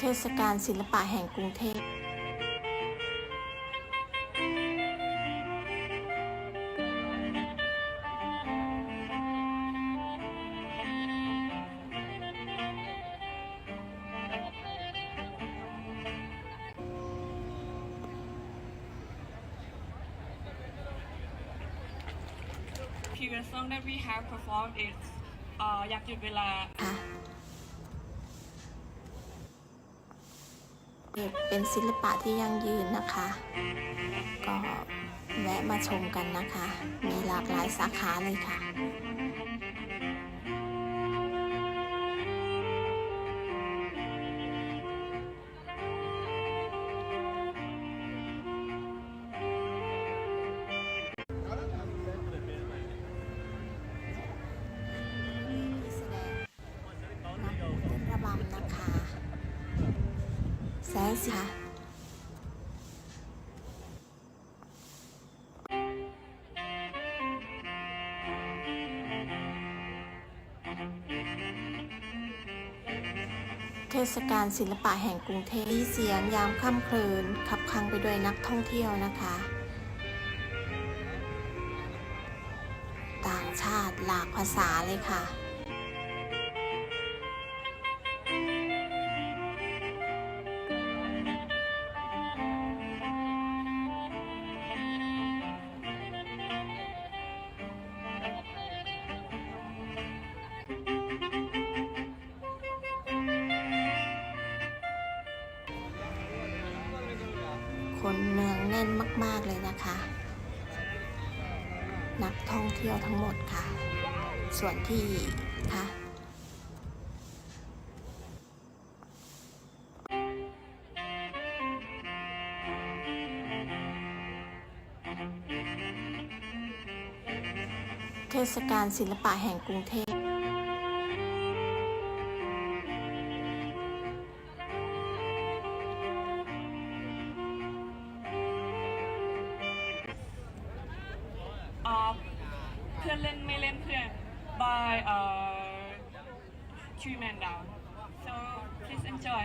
เทศกาลศิลปะแห่งกรุงเทพ previous song that we have performed is เอ่ออยากหยุดเวลา ค่ะ เป็นศิลปะที่ยั่งยืนนะคะ ก็แวะมาชมกันนะคะ มีหลากหลายสาขาเลยค่ะ แสงสีค่ะเทศกาลศิลปะแห่งกรุงเทพมีเสียงยามค่ำคืนขับคลังไปด้วยนักท่องเที่ยวนะคะ ต่างชาติหลากภาษาเลยค่ะ แน่นมาก ๆ เลยนะคะ นักท่องเที่ยวทั้งหมดค่ะ ส่วนที่ค่ะเทศกาลศิลปะแห่งกรุงเทพ พื่อนเล่นไม่เล่นเพื่อน by เอ่อ three man down so please enjoy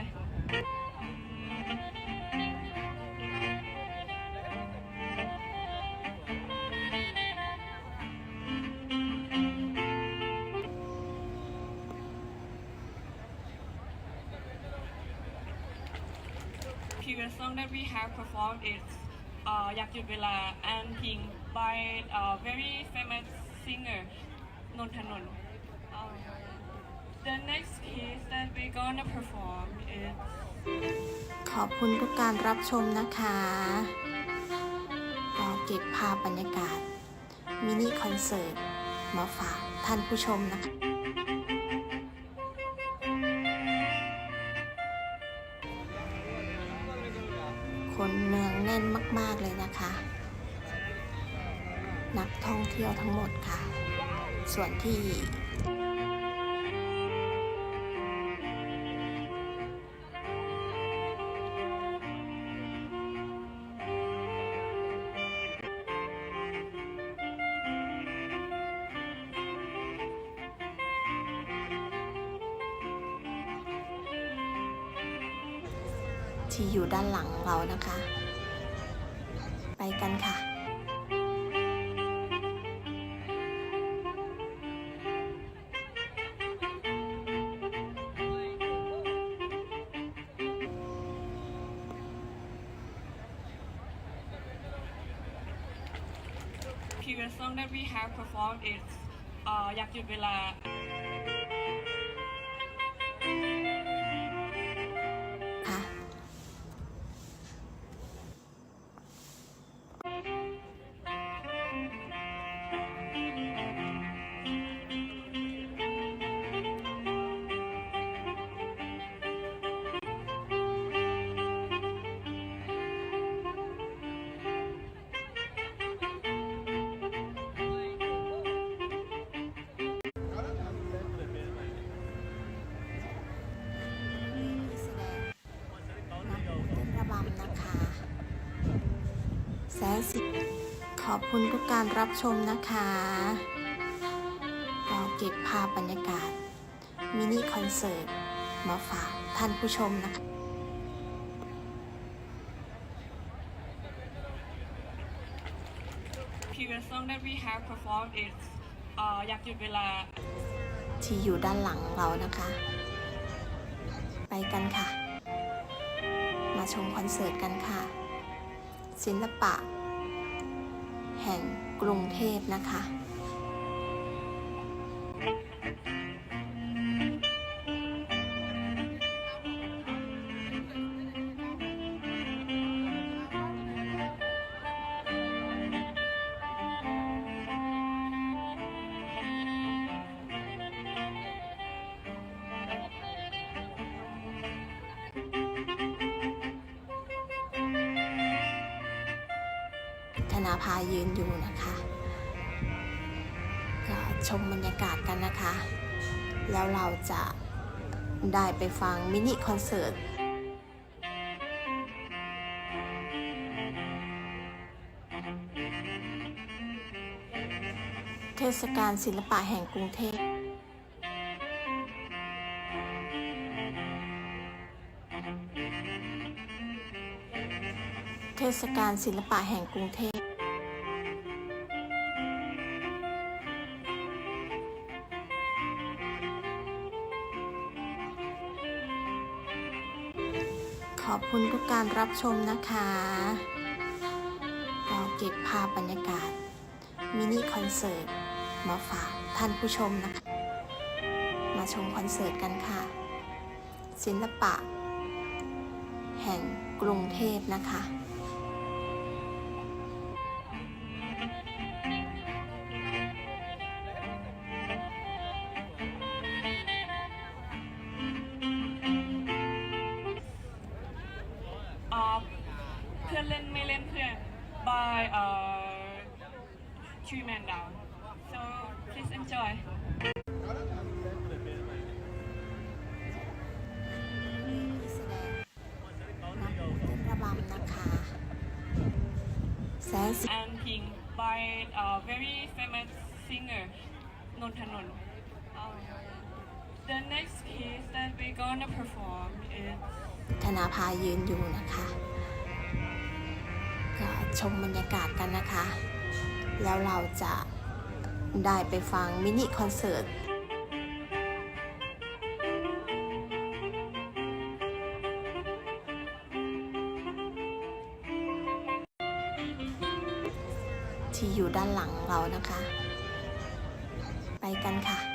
previous song that we have performed is เอ่ออยากหยุดเวลา and Pink by a very famous singer นนทนนท์ Um, the next piece that we're gonna perform is ขอบคุณทุกการรับชมนะคะก็เก็บภาพบรรยากาศ มินิคอนเสิร์ต มาฝากท่านผู้ชมนะคะ คนเนืองแน่นมาก ๆ เลยนะคะ นักท่องเที่ยวทั้งหมดค่ะ ส่วนที่ที่อยู่ด้านหลังเรานะคะ ไปกันค่ะ that we have performed is เอ่ uh, แสนสิขอบคุณทุกการรับชมนะคะเราเก็บภาพบรรยากาศ มินิคอนเสิร์ต มาฝากท่านผู้ชมนะคะเว s o n g that we have ด้ร้อยที่อยู่ด้านหลังเรานะคะ ไปกันค่ะ มาชมคอนเสิร์ตกันค่ะ ศิลปะ แห่งกรุงเทพนะคะ นาภายืนอยู่นะคะ ก็ชมบรรยากาศกันนะคะ แล้วเราจะได้ไปฟังมินิคอนเสิร์ตเทศกาลศิลปะแห่งกรุงเทพเทศกาลศิลปะแห่งกรุงเทพ ขอบคุณทุกการรับชมนะคะเราเก็บภาพบรรยากาศ มินิคอนเสิร์ต มาฝากท่านผู้ชมนะคะ มาชมคอนเสิร์ตกันค่ะ ศิลปะ แห่งกรุงเทพนะคะ พื่อนเล่นไม่เล่นเพื่อน by เอ่อ three man down so please enjoy ที่แสดงนำเต้นระบำนะคะ แสงสี and Pink by a very famous singer นนทนนท์ Um, the next piece that we're gonna perform is ธนาภายืนอยู่นะคะ ก็ ชมบรรยากาศกันนะคะ แล้วเราจะได้ไปฟังมินิคอนเสิร์ตที่อยู่ด้านหลังเรานะคะ ไปกันค่ะ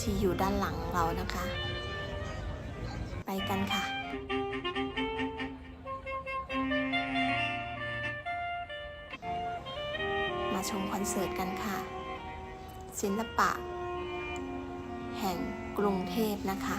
ที่อยู่ด้านหลังเรานะคะ ไปกันค่ะมาชมคอนเสิร์ตกันค่ะ ศิลปะ แห่งกรุงเทพนะคะ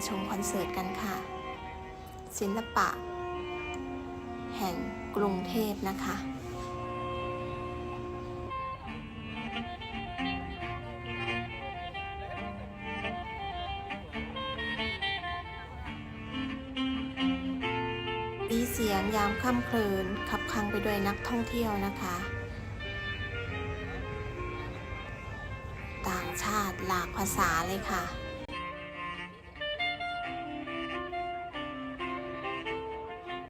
มาชมคอนเสิร์ตกันค่ะ ศิลปะ แห่งกรุงเทพนะคะมีเสียงยามค่ำคลืนขับคังไปด้วยนักท่องเที่ยวนะคะ ต่างชาติหลากภาษาเลยค่ะ